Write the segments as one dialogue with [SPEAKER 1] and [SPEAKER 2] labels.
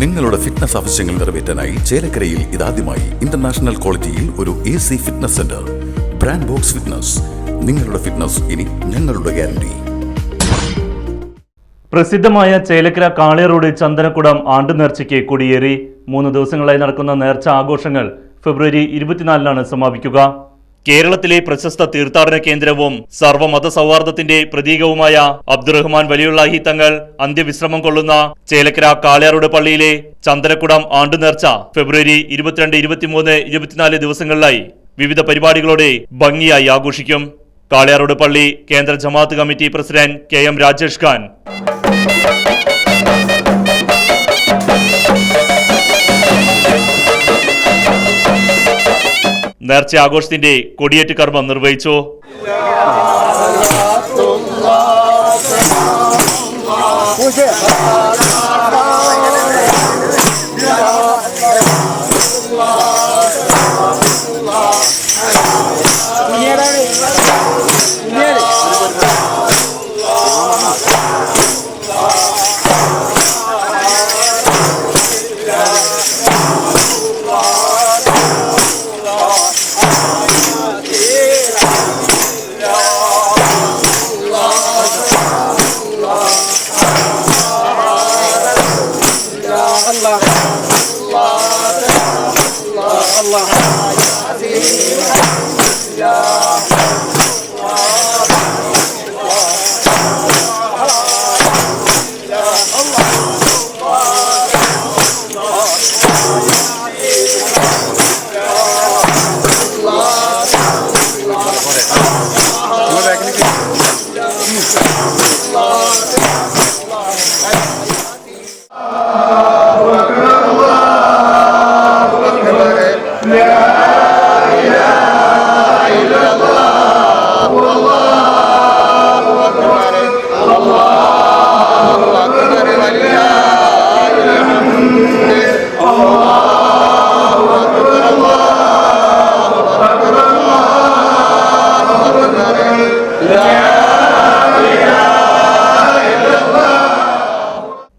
[SPEAKER 1] നിങ്ങളുടെ ഫിറ്റ്നസ് ആവശ്യങ്ങൾ നിറവേറ്റാനായി ചേലക്കരയിൽ ഇതാദ്യമായി ഇന്റർനാഷണൽ ക്വാളിറ്റിയിൽ ഒരു A C fitness centre brand box fitness നിങ്ങളുടെ ഫിറ്റ്നസ് ഇനി ഞങ്ങളുടെ ഗ്യാരണ്ടി
[SPEAKER 2] പ്രസിദ്ധമായ ചേലക്കര കാളിയറോഡ് ചന്ദനക്കുടം ആണ്ട് നേർച്ചയ്ക്ക് കൊടിയേറി. മൂന്ന് ദിവസങ്ങളായി നടക്കുന്ന നേർച്ച ആഘോഷങ്ങൾ ഫെബ്രുവരി ഇരുപത്തിനാലിനാണ് സമാപിക്കുക. കേരളത്തിലെ പ്രശസ്ത തീർത്ഥാടന കേന്ദ്രവും സർവമത സൗഹാർദ്ദത്തിന്റെ പ്രതീകവുമായ അബ്ദുറഹ്മാൻ വലിയുള്ളാഹി തങ്ങൾ അന്ത്യവിശ്രമം കൊള്ളുന്ന ചേലക്കര കാളയാറോട് പള്ളിയിലെ ചന്ദനക്കുടം ആണ്ടു നേർച്ച ഫെബ്രുവരി ഇരുപത്തിരണ്ട് ഇരുപത്തിമൂന്ന് ഇരുപത്തിനാല് ദിവസങ്ങളിലായി വിവിധ പരിപാടികളോടെ ഭംഗിയായി ആഘോഷിക്കും. കാളയാറോട് പള്ളി കേന്ദ്ര Jamaat committee president K M Rajesh Khan. നേർച്ച ആഘോഷത്തിന്റെ കൊടിയേറ്റ് കർമ്മം നിർവഹിച്ചു. الله العظيم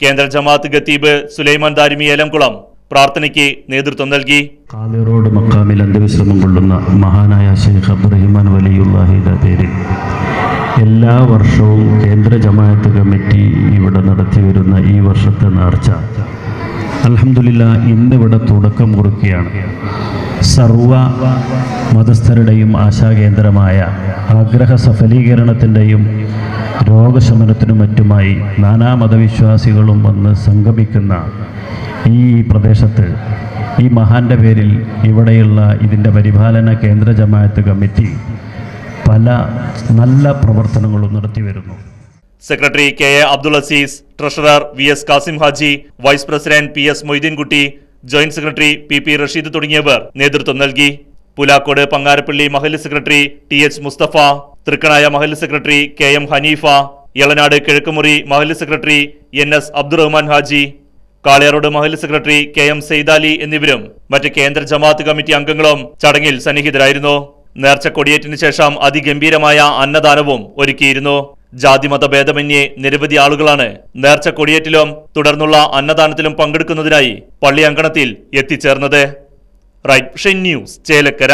[SPEAKER 2] കേന്ദ്ര ജമാഅത്ത് ഖത്തീബ് സുലൈമാൻ ദാരിമി ഏലംകുളം പ്രാർത്ഥനയ്ക്ക് നേതൃത്വം നൽകി.
[SPEAKER 3] കാലിറോഡ് മക്കാമിൽ അന്ത്യവിശ്രമം കൊള്ളുന്ന മഹാനായ ഷെയ്ഖ് അബ്ദുറഹിമാൻ വലിയുള്ളാഹിയുടെ പേരിൽ എല്ലാ വർഷവും കേന്ദ്ര ജമാഅത്ത് കമ്മിറ്റി ഇവിടെ നടത്തി വരുന്ന ഈ വർഷത്തെ നേർച്ച. അൽഹംദുലില്ല ഇന്നിവിടെ തുടക്കം കുറിക്കുകയാണ്. സർവ മതസ്ഥരുടെയും ആശാകേന്ദ്രമായ ആഗ്രഹ സഫലീകരണത്തിന്റെയും രോഗശമനത്തിനും മറ്റുമായി നാനാ മതവിശ്വാസികളും വന്ന് സംഗമിക്കുന്ന ഈ പ്രദേശത്ത് ഈ മഹാന്റെ പേരിൽ ഇവിടെയുള്ള ഇതിന്റെ പരിപാലന കേന്ദ്ര ജമാഅത്ത് കമ്മിറ്റി പല നല്ല പ്രവർത്തനങ്ങളും നടത്തി വരുന്നു
[SPEAKER 2] secretary K A Abdul Aziz treasurer V S Kasim Haji vice president P S Moideenkutty joint secretary P P Rasheed തുടങ്ങിയവർ നേതൃത്വം നൽകി. പുലാക്കോട് പങ്ങാരപ്പള്ളി മഹല്ല് secretary T H Mustafa Thrikkanaya മഹല്ല് secretary K M Haneefa Elanad Kizhakkumuri മഹല്ല് secretary N S Abdurahman Haji Kaliyarode മഹല്ല് secretary K M Saidali എന്നിവരും മറ്റ് കേന്ദ്ര ജമാഅത്ത് കമ്മിറ്റി അംഗങ്ങളും ചടങ്ങിൽ സന്നിഹിതരായിരുന്നു. നേർച്ച കൊടിയേറ്റിന് ശേഷം അതിഗംഭീരമായ അന്നദാനവും ഒരുക്കിയിരുന്നു. ജാതിമത ഭേദമന്യേ നിരവധി ആളുകളാണ് നേർച്ച കൊടിയേറ്റിലും തുടർന്നുള്ള അന്നദാനത്തിലും പങ്കെടുക്കുന്നതിനായി പള്ളി അങ്കണത്തിൽ എത്തിച്ചേർന്നത്. Right news Chelakkara.